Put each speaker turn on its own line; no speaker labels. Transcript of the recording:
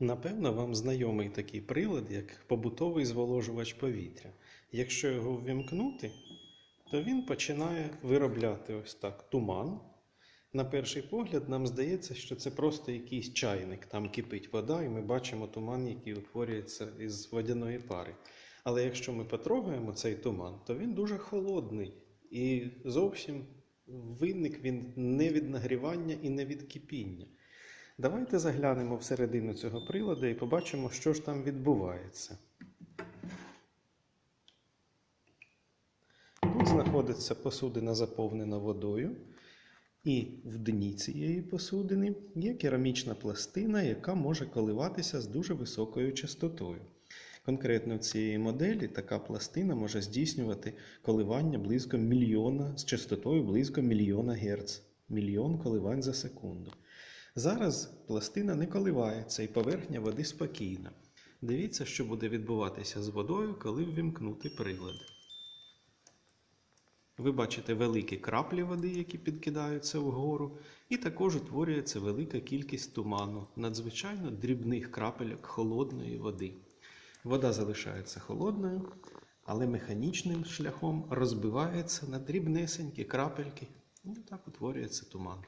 Напевно, вам знайомий такий прилад, як побутовий зволожувач повітря. Якщо його ввімкнути, то він починає виробляти ось так туман. На перший погляд, нам здається, що це просто якийсь чайник, там кипить вода, і ми бачимо туман, який утворюється із водяної пари. Але якщо ми потрогаємо цей туман, то він дуже холодний і зовсім виник він не від нагрівання і не від кипіння. Давайте заглянемо всередину цього приладу і побачимо, що ж там відбувається. Тут знаходиться посудина заповнена водою, і в дні цієї посудини є керамічна пластина, яка може коливатися з дуже високою частотою. Конкретно в цієї моделі така пластина може здійснювати коливання близько мільйона з частотою близько мільйона Гц, мільйон коливань за секунду. Зараз пластина не коливається і поверхня води спокійна. Дивіться, що буде відбуватися з водою, коли ввімкнути прилад. Ви бачите великі краплі води, які підкидаються вгору, і також утворюється велика кількість туману, надзвичайно дрібних крапельок холодної води. Вода залишається холодною, але механічним шляхом розбивається на дрібнесенькі крапельки, і так утворюється туман.